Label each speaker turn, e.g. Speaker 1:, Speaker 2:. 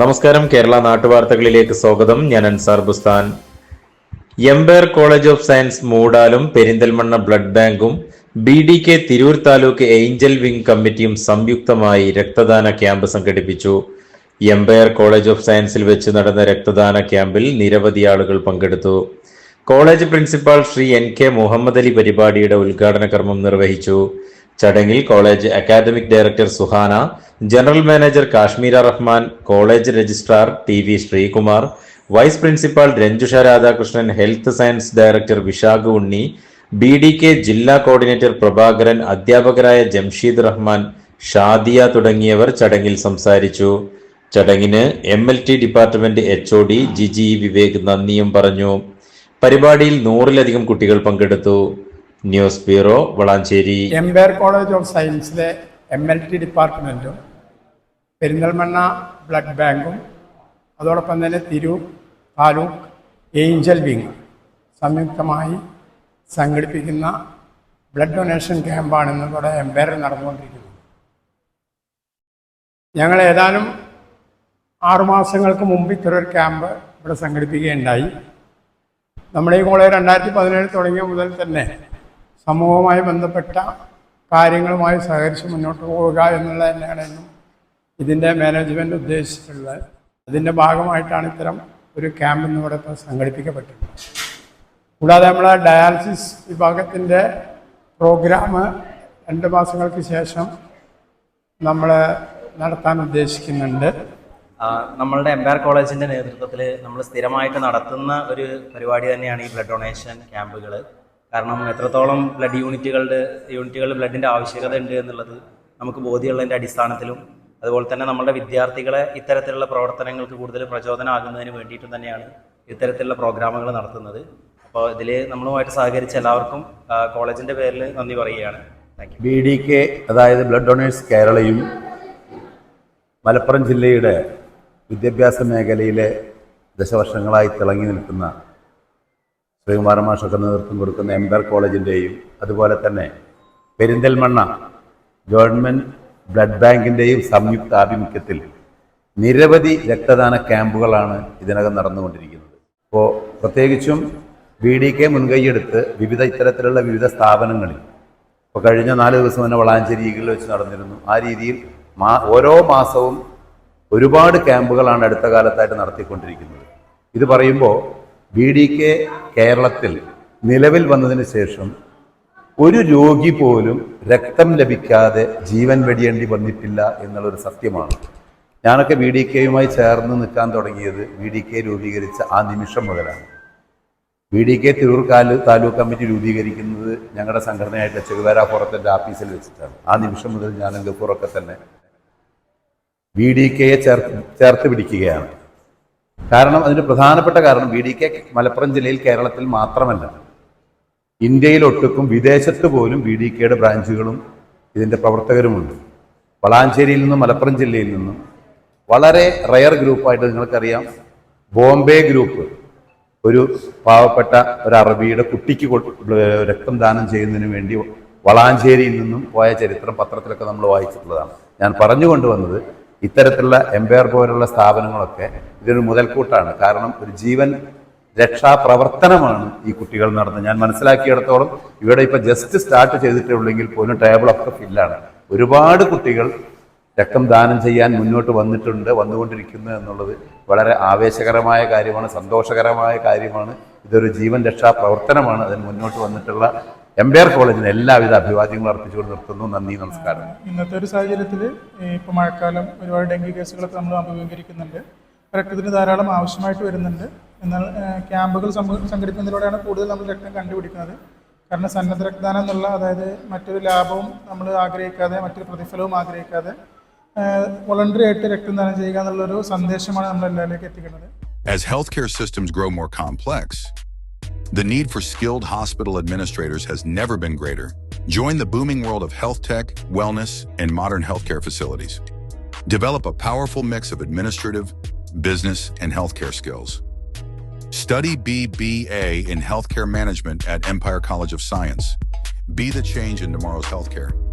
Speaker 1: നമസ്കാരം. കേരള നാട്ടുവാർത്തകളിലേക്ക് സ്വാഗതം. ഞാൻ Ansar Bustan. Empire College of Science മൂടാലും Perinthalmanna blood ബാങ്കും B D K Tirur taluk Angel Wing കമ്മിറ്റിയും സംയുക്തമായി രക്തദാന ക്യാമ്പ് സംഘടിപ്പിച്ചു. എംപയർ കോളേജ് ഓഫ് സയൻസിൽ വെച്ച് നടന്ന രക്തദാന ക്യാമ്പിൽ നിരവധി ആളുകൾ പങ്കെടുത്തു. College principal Shri N K Muhammad Ali പരിപാടിയുടെ ഉദ്ഘാടന കർമ്മം നിർവഹിച്ചു. ചടങ്ങിൽ college academic director Suhana general manager Kashmira Rahman college registrar T V Sreekumar vice principal Ranjusha Radhakrishnan health science director Vishakh Unni B D K ജില്ലാ coordinator Prabhakaran അധ്യാപകരായ ജംഷീദ് റഹ്മാൻ ഷാദിയ തുടങ്ങിയവർ ചടങ്ങിൽ സംസാരിച്ചു. ചടങ്ങിന് M L T department H O D Jiji Vivek നന്ദിയും പറഞ്ഞു. പരിപാടിയിൽ നൂറിലധികം കുട്ടികൾ പങ്കെടുത്തു. News bureau Valanchery.
Speaker 2: Empire college of സയൻസിലെ M L T ഡിപ്പാർട്ട്മെന്റും പെരിന്തൽമണ്ണ ബ്ലഡ് ബാങ്കും അതോടൊപ്പം തന്നെ തിരൂർ താലൂക്ക് ഏഞ്ചൽ വിങ് സംയുക്തമായി സംഘടിപ്പിക്കുന്ന ബ്ലഡ് ഡൊണേഷൻ ക്യാമ്പാണ് ഇന്ന് ഇവിടെ എംപയറിൽ നടന്നുകൊണ്ടിരിക്കുന്നത്. ഞങ്ങൾ ഏതാനും ആറുമാസങ്ങൾക്ക് മുമ്പ് ഇത്തരൊരു ക്യാമ്പ് ഇവിടെ സംഘടിപ്പിക്കുകയുണ്ടായി. നമ്മുടെ ഈ കോളേജ് രണ്ടായിരത്തി പതിനേഴ് തുടങ്ങിയ മുതൽ തന്നെ സമൂഹവുമായി ബന്ധപ്പെട്ട കാര്യങ്ങളുമായി സഹകരിച്ച് മുന്നോട്ട് പോവുക എന്നുള്ളത് തന്നെയാണ് എന്നും ഇതിന്റെ മാനേജ്മെന്റ് ഉദ്ദേശിച്ചിട്ടുള്ളത് അതിന്റെ ഭാഗമായിട്ടാണ് ഇത്തരം ഒരു ക്യാമ്പ് ഇന്നിവിടെ ഇപ്പോൾ സംഘടിപ്പിക്കപ്പെട്ടിട്ടുള്ളത് കൂടാതെ നമ്മളെ ഡയാലിസിസ് വിഭാഗത്തിന്റെ പ്രോഗ്രാം രണ്ട് മാസങ്ങൾക്ക് ശേഷം നമ്മൾ നടത്താൻ ഉദ്ദേശിക്കുന്നുണ്ട്.
Speaker 3: നമ്മളുടെ എംപയർ കോളേജിന്റെ നേതൃത്വത്തിൽ നമ്മൾ സ്ഥിരമായിട്ട് നടത്തുന്ന ഒരു പരിപാടി തന്നെയാണ് ഈ ബ്ലഡ് ഡൊണേഷൻ ക്യാമ്പുകൾ കാരണം എത്രത്തോളം ബ്ലഡ് യൂണിറ്റുകളുടെ യൂണിറ്റുകളിൽ ബ്ലഡിന്റെ ആവശ്യകത ഉണ്ട് എന്നുള്ളത് നമുക്ക് ബോധ്യമുള്ളതിന്റെ അടിസ്ഥാനത്തിലും അതുപോലെ തന്നെ നമ്മുടെ വിദ്യാർത്ഥികളെ ഇത്തരത്തിലുള്ള പ്രവർത്തനങ്ങൾക്ക് കൂടുതൽ പ്രചോദനമാകുന്നതിന് വേണ്ടിയിട്ട് തന്നെയാണ് ഇത്തരത്തിലുള്ള പ്രോഗ്രാമുകൾ നടത്തുന്നത്. അപ്പോൾ ഇതിൽ നമ്മളുമായിട്ട് സഹകരിച്ച എല്ലാവർക്കും കോളേജിന്റെ പേരിൽ നന്ദി പറയുകയാണ്.
Speaker 4: ബി ഡി കെ അതായത് ബ്ലഡ് ഡൊണേഴ്സ് കേരളയും മലപ്പുറം ജില്ലയുടെ വിദ്യാഭ്യാസ മേഖലയിലെ ദശവർഷങ്ങളായി തിളങ്ങി നിൽക്കുന്ന ശ്രീകുമാര മാഷൊക്കെ നേതൃത്വം കൊടുക്കുന്ന എംബർ കോളേജിന്റെയും അതുപോലെ തന്നെ പെരിന്തൽമണ്ണ ഗവൺമെന്റ് ബ്ലഡ് ബാങ്കിന്റെയും സംയുക്ത ആഭിമുഖ്യത്തിൽ നിരവധി രക്തദാന ക്യാമ്പുകളാണ് ഇതിനകം നടന്നുകൊണ്ടിരിക്കുന്നത്. ഇപ്പോൾ പ്രത്യേകിച്ചും ബി ഡി കെ മുൻകൈയെടുത്ത് വിവിധ ഇത്തരത്തിലുള്ള വിവിധ സ്ഥാപനങ്ങളിൽ ഇപ്പോൾ കഴിഞ്ഞ നാല് ദിവസം തന്നെ വളാഞ്ചേരിയിൽ വെച്ച് നടന്നിരുന്നു. ആ രീതിയിൽ മാ ഓരോ മാസവും ഒരുപാട് ക്യാമ്പുകളാണ് അടുത്ത കാലത്തായിട്ട് നടത്തിക്കൊണ്ടിരിക്കുന്നത്. ഇത് പറയുമ്പോൾ ബി ഡി കെ കേരളത്തിൽ നിലവിൽ വന്നതിന് ശേഷം ഒരു രോഗി പോലും രക്തം ലഭിക്കാതെ ജീവൻ വെടിയേണ്ടി വന്നിട്ടില്ല എന്നുള്ളൊരു സത്യമാണ്. ഞാനൊക്കെ ബി ഡി കെയുമായി ചേർന്ന് നിൽക്കാൻ തുടങ്ങിയത് ബി ഡി കെ രൂപീകരിച്ച ആ നിമിഷം മുതലാണ്. ബി ഡി കെ തിരൂർ കാലു താലൂക്ക് കമ്മിറ്റി രൂപീകരിക്കുന്നത് ഞങ്ങളുടെ സംഘടനയായിട്ട് ചെറുവേര പുറത്തിന്റെ ആഫീസിൽ വെച്ചിട്ടാണ്. ആ നിമിഷം മുതൽ ഞാൻ ഗഫൂറൊക്കെ തന്നെ ബി ഡി കെയെ ചേർത്ത് ചേർത്ത് പിടിക്കുകയാണ്. കാരണം അതിന് പ്രധാനപ്പെട്ട കാരണം ബി ഡി കെ മലപ്പുറം ജില്ലയിൽ കേരളത്തിൽ മാത്രമല്ല. ഇന്ത്യയിലൊട്ടുക്കും വിദേശത്ത് പോലും ബി ഡി കെയുടെ ബ്രാഞ്ചുകളും ഇതിന്റെ പ്രവർത്തകരുമുണ്ട്. വളാഞ്ചേരിയിൽ നിന്നും മലപ്പുറം ജില്ലയിൽ നിന്നും വളരെ റയർ ഗ്രൂപ്പായിട്ട് നിങ്ങൾക്കറിയാം. ബോംബെ ഗ്രൂപ്പ് ഒരു പാവപ്പെട്ട ഒരു അറബിയുടെ കുട്ടിക്ക് രക്തം ദാനം ചെയ്യുന്നതിന് വേണ്ടി വളാഞ്ചേരിയിൽ നിന്നും പോയ ചരിത്രം പത്രത്തിലൊക്കെ നമ്മൾ വായിച്ചിട്ടുള്ളതാണ്. ഞാൻ പറഞ്ഞുകൊണ്ടുവന്നത് ഇത്തരത്തിലുള്ള എംപയർ പോലുള്ള സ്ഥാപനങ്ങളൊക്കെ ഇതൊരു മുതൽക്കൂട്ടാണ്. കാരണം ഒരു ജീവൻ രക്ഷാപ്രവർത്തനമാണ് ഈ കുട്ടികൾ നടന്നത് ഞാൻ മനസ്സിലാക്കിയിടത്തോളം ഇവിടെ ഇപ്പൊ ജസ്റ്റ് സ്റ്റാർട്ട് ചെയ്തിട്ടേ ഉള്ളെങ്കിൽ പോലും ടേബിളൊക്കെ ഫില്ലാണ് ഒരുപാട് കുട്ടികൾ രക്തം ദാനം ചെയ്യാൻ മുന്നോട്ട് വന്നിട്ടുണ്ട് വന്നുകൊണ്ടിരിക്കുന്നു എന്നുള്ളത് വളരെ ആവേശകരമായ കാര്യമാണ് സന്തോഷകരമായ കാര്യമാണ്. ഇതൊരു ജീവൻ രക്ഷാ പ്രവർത്തനമാണ് അതിന് മുന്നോട്ട് വന്നിട്ടുള്ള എംപയർ കോളേജിന് എല്ലാവിധ അഭിവാദ്യങ്ങളും അർപ്പിച്ചുകൊണ്ട് നിർത്തുന്നു. നന്ദി നമസ്കാരം.
Speaker 5: ഇന്നത്തെ ഒരു സാഹചര്യത്തിൽ ഇപ്പോൾ മഴക്കാലം ഒരുപാട് ഡെങ്കി കേസുകളൊക്കെ നമ്മൾ അഭിമുഖീകരിക്കുന്നുണ്ട് രക്തത്തിന് ധാരാളം ആവശ്യമായിട്ട് വരുന്നുണ്ട്. എന്നാൽ ഏഹ്, ക്യാമ്പുകൾ സംഘ- സംഘടിപ്പിക്കുന്നതിലൂടെയാണ് കൂടുതൽ നമ്മൾ രക്തം കണ്ടുപിടിക്കുന്നത് കാരണം സന്നദ്ധ രക്തദാനം എന്നുള്ള അതായത് മറ്റൊരു ലാഭവും നമ്മൾ ആഗ്രഹിക്കാതെ മറ്റൊരു പ്രതിഫലവും ആഗ്രഹിക്കാതെ വോളണ്ടറി ആയിട്ട് രക്തദാനം ചെയ്യുക എന്നുള്ളൊരു സന്ദേശമാണ് നമ്മൾ എല്ലാവരിലേക്ക് എത്തിക്കുന്നത്
Speaker 6: As healthcare systems grow more complex, the need for skilled hospital administrators has never been greater. Join the booming world of health tech, wellness, and modern healthcare facilities. Develop a powerful mix of administrative, business, and healthcare skills. Study BBA in Healthcare Management at Empire College of Science. Be the change in tomorrow's healthcare.